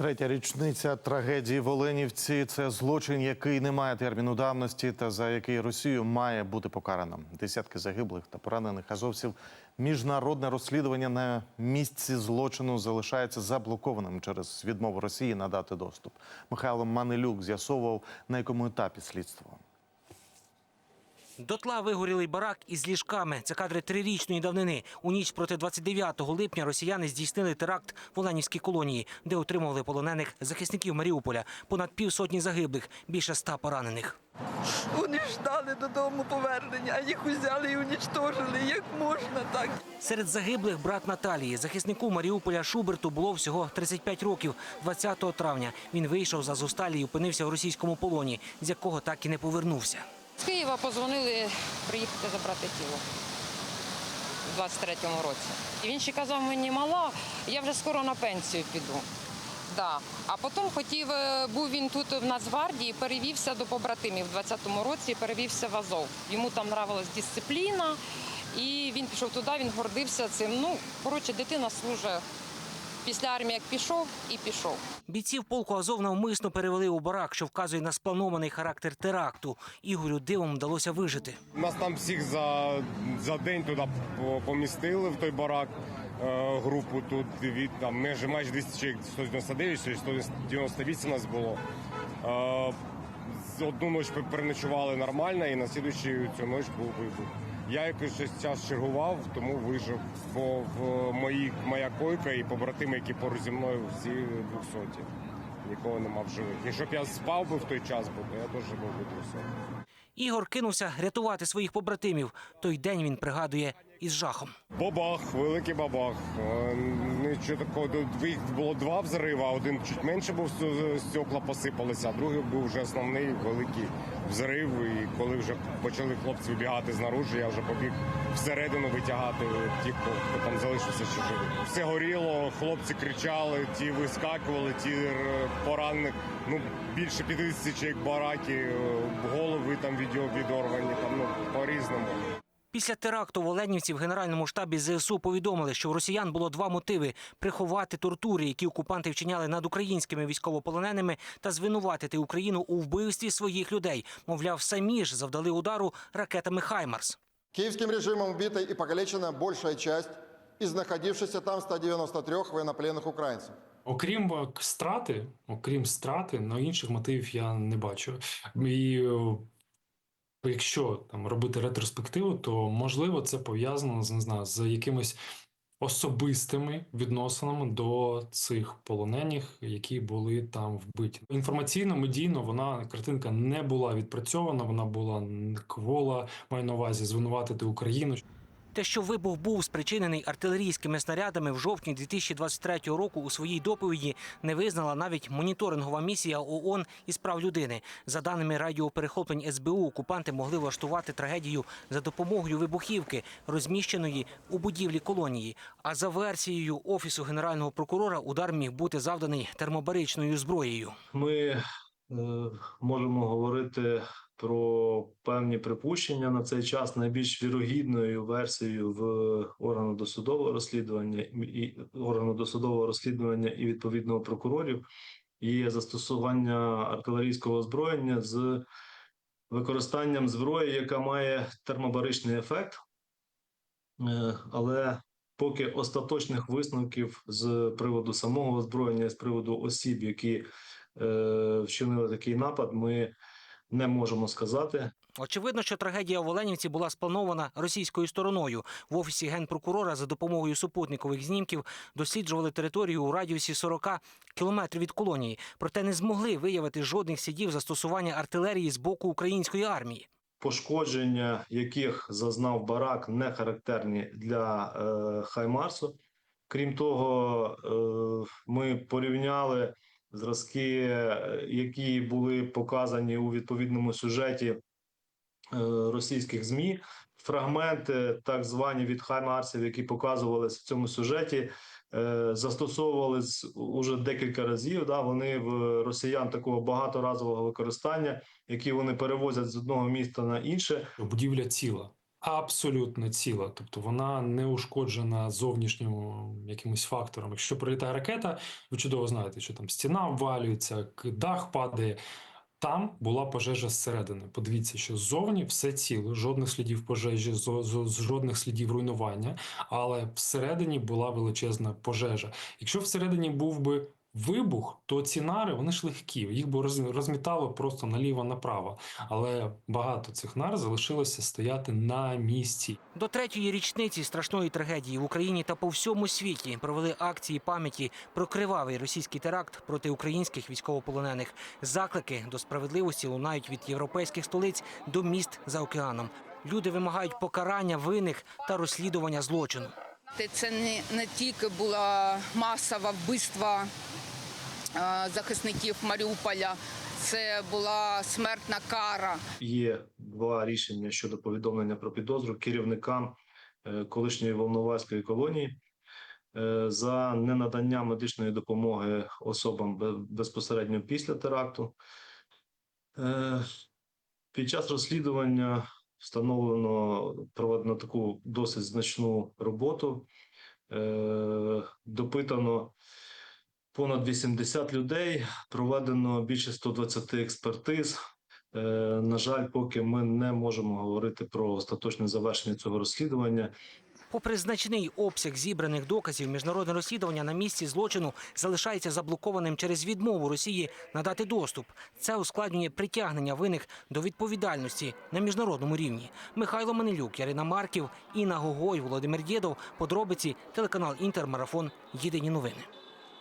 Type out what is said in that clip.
Третя річниця трагедії в Оленівці це злочин, який не має терміну давності, та за який Росію має бути покарано. Десятки загиблих та поранених азовців. Міжнародне розслідування на місці злочину залишається заблокованим через відмову Росії надати доступ. Михайло Манилюк з'ясовував на якому етапі слідства. Дотла вигорілий барак із ліжками. Це кадри трирічної давнини. У ніч проти 29 липня росіяни здійснили теракт в Оленівській колонії, де отримували полонених захисників Маріуполя. Понад півсотні загиблих, більше ста поранених. Вони ждали додому повернення, а їх узяли і унічтожили. Як можна так? Серед загиблих брат Наталії, захиснику Маріуполя Шуберту було всього 35 років. 20 травня він вийшов з Азовсталі і опинився в російському полоні, з якого так і не повернувся. З Києва позвонили приїхати забрати тіло у 23-му році. І він ще казав мені мала, я вже скоро на пенсію піду. Да. А потім хотів, е, був він тут в Нацгвардії, перевівся до побратимів в 20-му році, перевівся в Азов. Йому там нравилась дисципліна, і він пішов туди, він гордився цим. Ну, коротше, дитина служить після армії, як пішов, і пішов. Бійців полку Азов навмисно перевели у барак, що вказує на спланований характер теракту. Ігорю дивом вдалося вижити. Нас там всіх за, за день туди по- помістили в той барак. е, Групу тут від там майже майже 200 чоловік, 199 чи 198 нас було. Е, з- Одну ніч переночували нормально, і на слідуючу цю ніч був вибух. Я якось час чергував, тому вижив. Бо в мої, моя койка і побратими, які поруч зі мною, всі 200. Нікого нема в живих. Якщо б я спав би в той час, бо я теж був би 200. Ігор кинувся рятувати своїх побратимів. Той день він пригадує із жахом. Бабах, великий бабах. Нічого такого. Їх було два взриви, а один чуть менше був стекла посипалися, а другий був вже основний великий взрив. І коли вже почали хлопці вибігати знаружи, я вже побіг всередину витягати тих, хто там залишився ще живий. Все горіло, хлопці кричали, ті вискакували, ті е, поранених. Ну більше 50 чоловік бараки, е, голови там відьо- відорвані, там ну по-різному. Після теракту в Оленівці в Генеральному штабі ЗСУ повідомили, що в росіян було два мотиви: приховати тортури, які окупанти вчиняли над українськими військовополоненими, та звинуватити Україну у вбивстві своїх людей. Мовляв, самі ж завдали удару ракетами Хаймарс. Киевским режимом убита и покалечена большая часть из находившихся там 193 военнопленных украинцев. Окрім е, страти, окрім страти, на інших мотивів я не бачу. І е, якщо там робити ретроспективу, то можливо це пов'язано з не знаю, з якимись особистими відносинами до цих полонених, які були там вбиті. Інформаційно, медійно вона картинка не була відпрацьована, вона була квола, маю на увазі звинуватити Україну. Те, що вибух був спричинений артилерійськими снарядами в жовтні 2023 року, у своїй доповіді не визнала навіть моніторингова місія ООН із прав людини. За даними радіоперехоплень СБУ, окупанти могли влаштувати трагедію за допомогою вибухівки, розміщеної у будівлі колонії. А за версією офісу генерального прокурора, удар міг бути завданий термобаричною зброєю. Ми е, можемо говорити про певні припущення на цей час. Найбільш вірогідною версією в органу досудового розслідування і органу досудового розслідування і відповідного прокурорів є застосування артилерійського озброєння з використанням зброї, яка має термобаричний ефект, Е, але поки остаточних висновків з приводу самого озброєння, з приводу осіб, які е, вчинили такий напад, ми не можемо сказати. Очевидно, що трагедія в Оленівці була спланована російською стороною. В офісі генпрокурора за допомогою супутникових знімків досліджували територію у радіусі 40 кілометрів від колонії, проте не змогли виявити жодних слідів застосування артилерії з боку української армії. Пошкодження, яких зазнав барак, не характерні для е, Хаймарсу. Крім того, е, ми порівняли зразки, е, які були показані у відповідному сюжеті е, російських ЗМІ. Фрагменти, так звані від Хаймарсів, які показувалися в цьому сюжеті, е, застосовувались уже декілька разів. Да, вони в росіян такого багаторазового використання, які вони перевозять з одного міста на інше. Будівля ціла. Абсолютно ціла, тобто вона не ушкоджена зовнішнім якимось фактором. Якщо прилітає ракета, ви чудово знаєте, що там стіна обвалюється, дах падає. Там була пожежа зсередини. Подивіться, що ззовні все ціло, жодних слідів пожежі, зо- жодних слідів руйнування, але всередині була величезна пожежа. Якщо всередині був би вибух, то ці нари вони ж легкі, їх би роз- розмітало просто наліво-направо. Але багато цих нар залишилося стояти на місці. До третьої річниці страшної трагедії в Україні та по всьому світі провели акції пам'яті про кривавий російський теракт проти українських військовополонених. Заклики до справедливості лунають від європейських столиць до міст за океаном. Люди вимагають покарання винних та розслідування злочину. Це не, не тільки було масове вбивство е, захисників Маріуполя, це була смертна кара. Є два рішення щодо повідомлення про підозру керівникам е, колишньої Волноваської колонії е, за ненадання медичної допомоги особам безпосередньо після теракту. Е, Під час розслідування встановлено проведено таку досить значну роботу. Е, Допитано понад 80 людей, проведено більше 120 експертиз. Е, На жаль, поки ми не можемо говорити про остаточне завершення цього розслідування. Попри значний обсяг зібраних доказів, міжнародне розслідування на місці злочину залишається заблокованим через відмову Росії надати доступ. Це ускладнює притягнення винних до відповідальності на міжнародному рівні. Михайло Манилюк, Ярина Марків, Інна Гогой, Володимир Єдов. Подробиці телеканал Інтермарафон. Єдині новини.